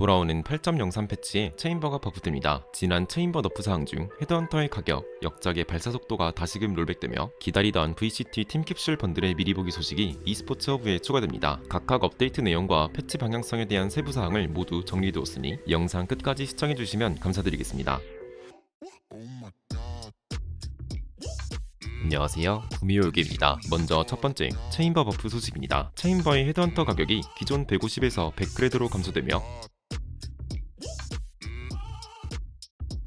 돌아오는 8.03 패치에 체인버가 버프됩니다. 지난 체인버 너프 사항 중 헤드헌터의 가격, 역작의 발사 속도가 다시금 롤백되며 기다리던 VCT 팀캡슐 번들의 미리 보기 소식이 e스포츠 허브에 추가됩니다. 각각 업데이트 내용과 패치 방향성에 대한 세부 사항을 모두 정리해두었으니 영상 끝까지 시청해주시면 감사드리겠습니다. 안녕하세요. 구미호유기입니다. 먼저 첫 번째, 체인버 버프 소식입니다. 체인버의 헤드헌터 가격이 기존 150에서 100그레드로 감소되며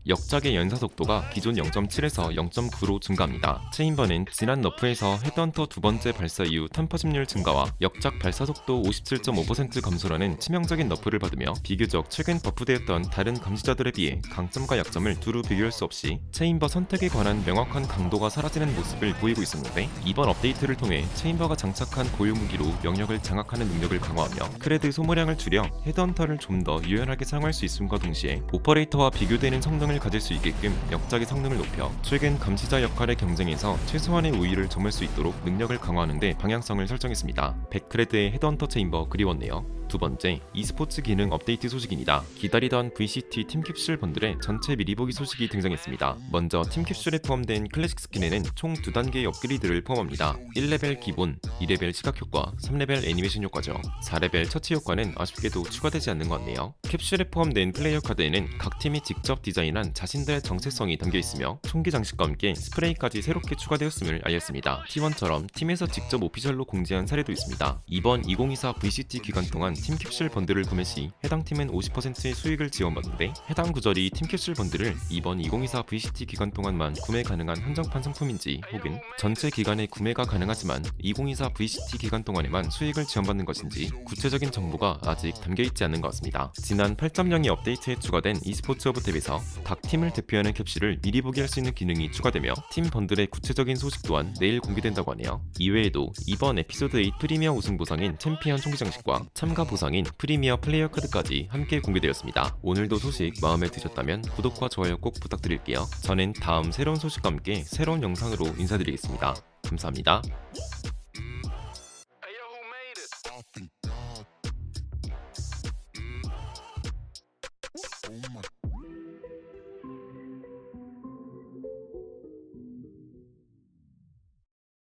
역작의 연사 속도가 기존 0.7에서 0.9로 증가합니다. 체인버는 지난 너프에서 헤드헌터 두 번째 발사 이후 탐퍼심률 증가와 역작 발사 속도 57.5% 감소라는 치명적인 너프를 받으며 비교적 최근 버프되었던 다른 감시자들에 비해 강점과 약점을 두루 비교할 수 없이 체인버 선택에 관한 명확한 강도가 사라지는 모습을 보이고 있었는데 이번 업데이트를 통해 체인버가 장착한 고유 무기로 영역을 장악하는 능력을 강화하며 크레드 소모량을 줄여 헤드헌터를 좀 더 유연하게 사용할 수 있음과 동시에 오퍼레이터와 비교되는 성능을 가질 수 있게끔 역작의 성능을 높여 최근 감시자 역할의 경쟁에서 최소한의 우위를 점할 수 있도록 능력을 강화하는 데 방향성을 설정했습니다. 100크레드의 헤드헌터 체인버 그리웠네요. 두 번째, e스포츠 기능 업데이트 소식입니다. 기다리던 VCT 팀캡슐 번들의 전체 미리 보기 소식이 등장했습니다. 먼저 팀캡슐에 포함된 클래식 스킨에는 총 두 단계의 업그레이드를 포함합니다. 1레벨 기본, 2레벨 시각 효과, 3레벨 애니메이션 효과죠. 4레벨 처치 효과는 아쉽게도 추가되지 않는 것 같네요. 캡슐에 포함된 플레이어 카드에는 각 팀이 직접 디자인한 자신들의 정체성이 담겨 있으며 총기 장식과 함께 스프레이까지 새롭게 추가되었음을 알렸습니다. T1처럼 팀에서 직접 오피셜로 공지한 사례도 있습니다. 이번 2024 VCT 기간 동안 팀 캡슐 번들을 구매 시 해당 팀은 50%의 수익을 지원받는데 해당 구절이 팀 캡슐 번들을 이번 2024 VCT 기간 동안만 구매 가능한 한정판 상품인지 혹은 전체 기간에 구매가 가능하지만 2024 VCT 기간 동안에만 수익을 지원받는 것인지 구체적인 정보가 아직 담겨 있지 않는 것 같습니다. 지난 8.0이 업데이트에 추가된 e스포츠 오브 탭에서 각 팀을 대표하는 캡슐을 미리 보기 할 수 있는 기능이 추가되며 팀 번들의 구체적인 소식 또한 내일 공개된다고 하네요. 이외에도 이번 에피소드 8 프리미어 우승 보상인 챔피언 총기 장식과 참가 보상인 프리미어 플레이어 카드까지 함께 공개되었습니다. 오늘도 소식 마음에 드셨다면 구독과 좋아요 꼭 부탁드릴게요. 저는 다음 새로운 소식과 함께 새로운 영상으로 인사드리겠습니다. 감사합니다.